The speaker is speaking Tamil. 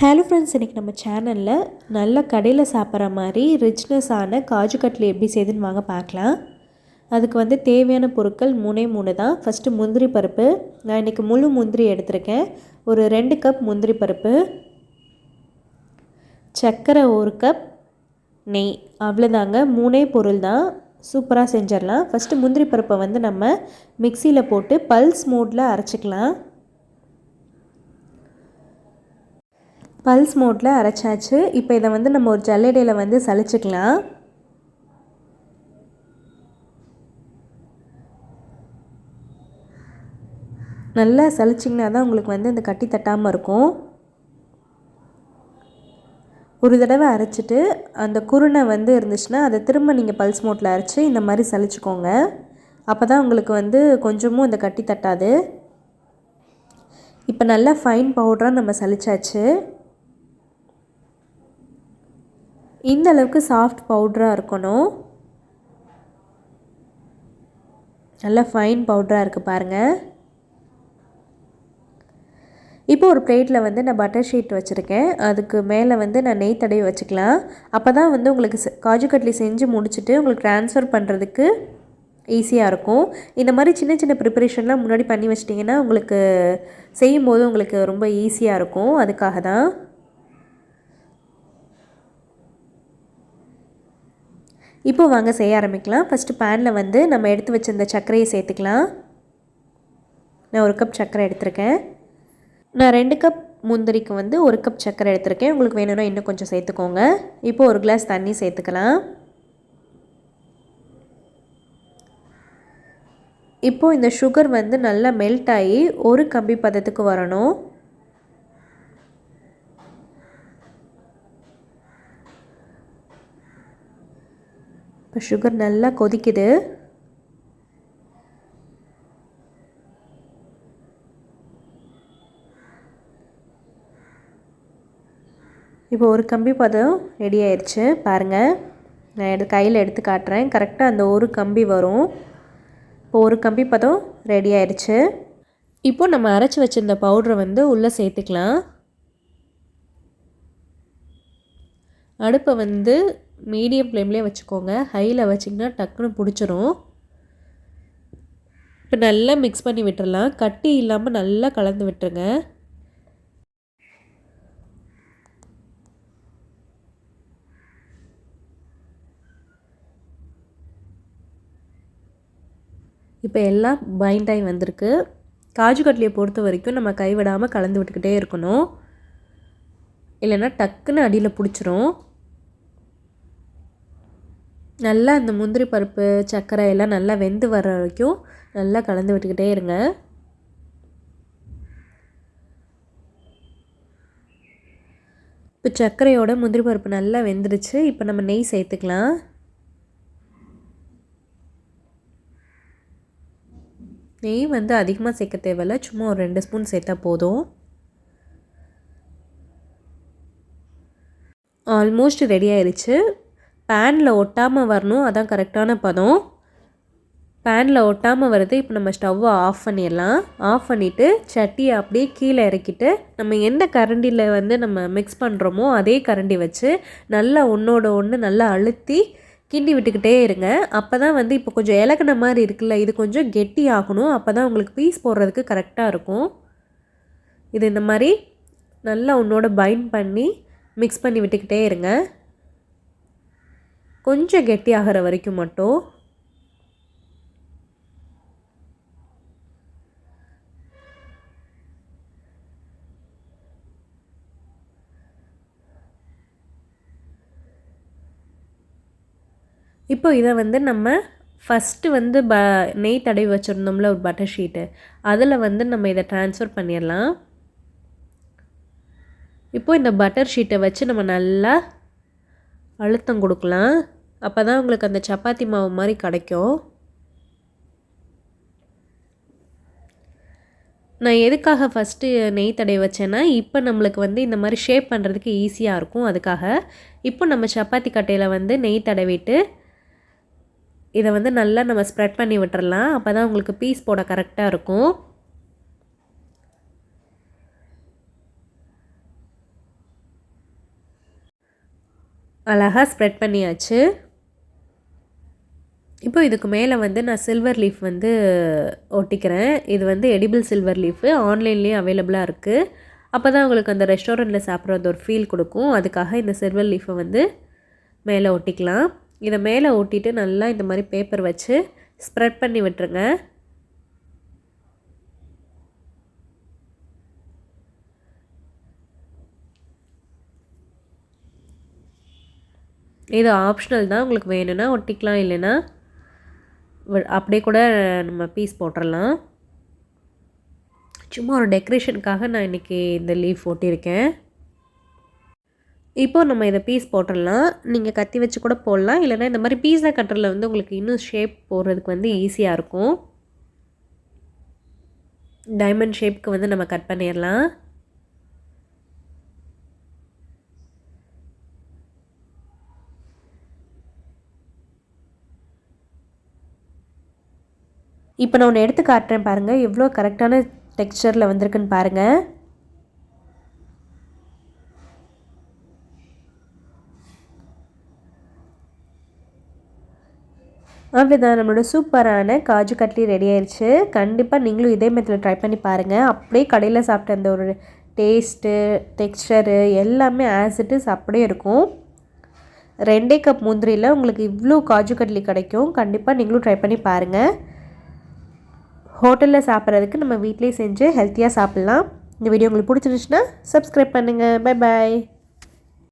ஹலோ ஃப்ரெண்ட்ஸ் இன்றைக்கி நம்ம சேனலில் நல்ல கடையில் சாப்பிட்ற மாதிரி ரிச்னஸான காஜு கட்லி எப்படி செய்துன்னு வாங்க பார்க்கலாம். அதுக்கு வந்து தேவையான பொருட்கள் மூணே மூணு தான். ஃபஸ்ட்டு முந்திரி பருப்பு. நான் இன்றைக்கி முழு முந்திரி எடுத்திருக்கேன். ஒரு ரெண்டு கப் முந்திரி பருப்பு. சர்க்கரை ஒரு கப் நெய். அவ்வளோதாங்க மூணே பொருள் தான். சூப்பராக செஞ்சிடலாம். ஃபஸ்ட்டு முந்திரி பருப்பை வந்து நம்ம மிக்சியில் போட்டு பல்ஸ் மோடில் அரைச்சிக்கலாம். பல்ஸ் மோட்டில் அரைச்சாச்சு. இப்போ இதை வந்து நம்ம ஒரு ஜல்லடையில் வந்து சளிச்சிக்கலாம். நல்லா சளிச்சிங்கன்னா தான் உங்களுக்கு வந்து இந்த கட்டி தட்டாமல் இருக்கும். ஒரு தடவை அரைச்சிட்டு அந்த குருணை வந்து இருந்துச்சுன்னா அதை திரும்ப நீங்கள் பல்ஸ் மோட்டில் அரைச்சி இந்த மாதிரி சளிச்சிக்கோங்க. அப்போ தான் உங்களுக்கு வந்து கொஞ்சமும் இந்த கட்டி தட்டாது. இப்போ நல்லா ஃபைன் பவுடராக நம்ம சளிச்சாச்சு. இந்த அளவுக்கு சாஃப்ட் பவுட்ராக இருக்கணும். நல்லா ஃபைன் பவுட்ராக இருக்குது பாருங்கள் இப்போ ஒரு பிளேட்டில் வந்து நான் பட்டர் ஷீட் வச்சுருக்கேன். அதுக்கு மேலே வந்து நான் நெய் தடவி வச்சுக்கலாம். அப்போ தான் வந்து உங்களுக்கு காஜு கட்லி செஞ்சு முடிச்சுட்டு உங்களுக்கு ட்ரான்ஸ்ஃபர் பண்ணுறதுக்கு ஈஸியாக இருக்கும். இந்த மாதிரி சின்ன சின்ன ப்ரிப்பரேஷன்லாம் முன்னாடி பண்ணி வச்சிட்டிங்கன்னா உங்களுக்கு செய்யும்போது உங்களுக்கு ரொம்ப ஈஸியாக இருக்கும். அதுக்காக தான். இப்போ வாங்க செய்ய ஆரம்பிக்கலாம். ஃபஸ்ட்டு பேனில் வந்து நம்ம எடுத்து வச்சிருந்த சர்க்கரையை சேர்த்துக்கலாம். நான் ஒரு கப் சர்க்கரை எடுத்திருக்கேன். நான் ரெண்டு கப் முந்திரிக்கு வந்து ஒரு கப் சர்க்கரை எடுத்திருக்கேன். உங்களுக்கு வேணும்னா இன்னும் கொஞ்சம் சேர்த்துக்கோங்க. இப்போ ஒரு கிளாஸ் தண்ணி சேர்த்துக்கலாம். இப்போது இந்த சுகர் வந்து நல்லா மெல்ட் ஆகி ஒரு கம்பி பதத்துக்கு வரணும். இப்போ சுகர் நல்லா கொதிக்குது. இப்போ ஒரு கம்பி பதம் ரெடி ஆயிடுச்சு பாருங்கள் நான் எடு கையில் எடுத்து காட்டுறேன். கரெக்டாக அந்த ஒரு கம்பி வரும். இப்போ ஒரு கம்பி பதம் ரெடி ஆயிடுச்சு இப்போ நம்ம அரைச்சி வச்சுருந்த பவுட்ரை வந்து உள்ளே சேர்த்துக்கலாம். அடுப்பை வந்து மீடியம் ஃப்ளேம்லேயே வச்சுக்கோங்க. ஹையில் வச்சிங்கன்னா டக்குன்னு பிடிச்சிரும். இப்போ நல்லா மிக்ஸ் பண்ணி விட்டுறலாம். கட்டி இல்லாமல் நல்லா கலந்து விட்டுருங்க. இப்போ எல்லாம் பைண்ட் ஆகி வந்திருக்கு. காஜு கட்லியை பொறுத்த வரைக்கும் நம்ம கைவிடாமல் கலந்து விட்டுக்கிட்டே இருக்கணும். இல்லைன்னா டக்குன்னு அடியில் பிடிச்சிரும். நல்லா இந்த முந்திரி பருப்பு சர்க்கரை எல்லாம் நல்லா வெந்து வர வரைக்கும் நல்லா கலந்து விட்டுக்கிட்டே இருங்க. இப்போ சர்க்கரையோட முந்திரி பருப்பு நல்லா வெந்துருச்சு. இப்போ நம்ம நெய் சேர்த்துக்கலாம். நெய் வந்து அதிகமாக சேர்க்க தேவையில்ல. சும்மா ஒரு ரெண்டு ஸ்பூன் சேர்த்தா போதும். ஆல்மோஸ்ட் ரெடி ஆயிடுச்சு பேனில் ஒட்டாமல் வரணும் அதான் கரெக்டான பதம். பேனில் ஒட்டாமல் வருது இப்போ நம்ம ஸ்டவ்வை ஆஃப் பண்ணிடலாம். ஆஃப் பண்ணிவிட்டு சட்டியை அப்படியே கீழே இறக்கிட்டு நம்ம எந்த கரண்டியில் வந்து நம்ம மிக்ஸ் பண்ணுறோமோ அதே கரண்டி வச்சு நல்லா ஒன்றோட ஒன்று நல்லா அழுத்தி கிண்டி விட்டுக்கிட்டே இருங்க. அப்போ தான் வந்து இப்போ கொஞ்சம் இலகுன மாதிரி இருக்குல்ல இது கொஞ்சம் கெட்டி ஆகணும். அப்போ தான் உங்களுக்கு பீஸ் போடுறதுக்கு கரெக்டாக இருக்கும். இது இந்த மாதிரி நல்லா உன்னோட பைண்ட் பண்ணி மிக்ஸ் பண்ணி விட்டுக்கிட்டே இருங்க. கொஞ்சம் கெட்டியாகிற வரைக்கும் மட்டும் இப்போ இதை வந்து நம்ம ஃபஸ்ட்டு வந்து ப நெய் தடவி வச்சுருந்தோம்ல ஒரு பட்டர் ஷீட்டு அதில் வந்து நம்ம இதை ட்ரான்ஸ்ஃபர் பண்ணிடலாம். இப்போது இந்த பட்டர் ஷீட்டை வச்சு நம்ம நல்லா அழுத்தம் கொடுக்கலாம். அப்போ தான் உங்களுக்கு அந்த சப்பாத்தி மாவு மாதிரி கிடைக்கும். நான் எதுக்காக ஃபஸ்ட்டு நெய் தடவை வச்சேன்னா இப்போ நம்மளுக்கு வந்து இந்த மாதிரி ஷேப் பண்ணுறதுக்கு ஈஸியாக இருக்கும். அதுக்காக இப்போ நம்ம சப்பாத்தி கட்டையில் வந்து நெய் தடவிட்டு இதை வந்து நல்லா நம்ம ஸ்ப்ரெட் பண்ணி விட்டுறலாம். அப்போ தான் உங்களுக்கு பீஸ் போட கரெக்டாக இருக்கும். அழகாக ஸ்ப்ரெட் பண்ணியாச்சு. இப்போ இதுக்கு மேலே வந்து நான் சில்வர் லீஃப் வந்து ஒட்டிக்கிறேன். இது வந்து எடிபிள் சில்வர் லீஃபு ஆன்லைன்லேயும் அவைலபிளாக இருக்குது அப்போ தான் உங்களுக்கு அந்த ரெஸ்டாரண்ட்டில் சாப்பிட்றது ஒரு ஃபீல் கொடுக்கும். அதுக்காக இந்த சில்வர் லீஃபை வந்து மேலே ஒட்டிக்கலாம். இதை மேலே ஒட்டிட்டு நல்லா இந்த மாதிரி பேப்பர் வச்சு ஸ்ப்ரெட் பண்ணி விட்டுருங்க. இது ஆப்ஷனல் தான். உங்களுக்கு வேணும்னா ஒட்டிக்கலாம். இல்லைன்னா அப்படியே கூட நம்ம பீஸ் போட்டுடலாம் சும்மா ஒரு டெக்கரேஷனுக்காக நான் இன்றைக்கி இந்த லீஃப் ஓட்டியிருக்கேன் இப்போ நம்ம இதை பீஸ் போட்டுடலாம் நீங்கள் கத்தி வச்சு கூட போடலாம். இல்லைனா இந்த மாதிரி பீஸா கட்டரில் வந்து உங்களுக்கு இன்னும் ஷேப் போடுறதுக்கு வந்து ஈஸியாக இருக்கும். டைமண்ட் ஷேப்க்கு வந்து நம்ம கட் பண்ணிடலாம். இப்போ நான் ஒன்று எடுத்து காட்டுறேன் பாருங்கள் எவ்வளோ கரெக்டான டெக்ஸ்சரில் வந்திருக்குன்னு பாருங்கள் அவ்வளோதான். நம்மளோட சூப்பரான காஜு கட்லி ரெடி ஆயிடுச்சு கண்டிப்பாக நீங்களும் இதே மெத்தில் ட்ரை பண்ணி பாருங்கள் அப்படியே கடையில் சாப்பிட்ட அந்த ஒரு டேஸ்ட்டு டெக்ஸ்டரு எல்லாமே ஆசிட்டு அப்படியே இருக்கும். ரெண்டே கப் முந்திரியில் உங்களுக்கு இவ்வளோ காஜு கட்லி கிடைக்கும். கண்டிப்பாக நீங்களும் ட்ரை பண்ணி பாருங்கள் ஹோட்டலில் சாப்பிட்றதுக்கு நம்ம வீட்டிலே செஞ்சு ஹெல்த்தியாக சாப்பிட்லாம். இந்த வீடியோ உங்களுக்கு பிடிச்சிருந்துச்சுன்னா சப்ஸ்கிரைப் பண்ணுங்கள் பை பாய்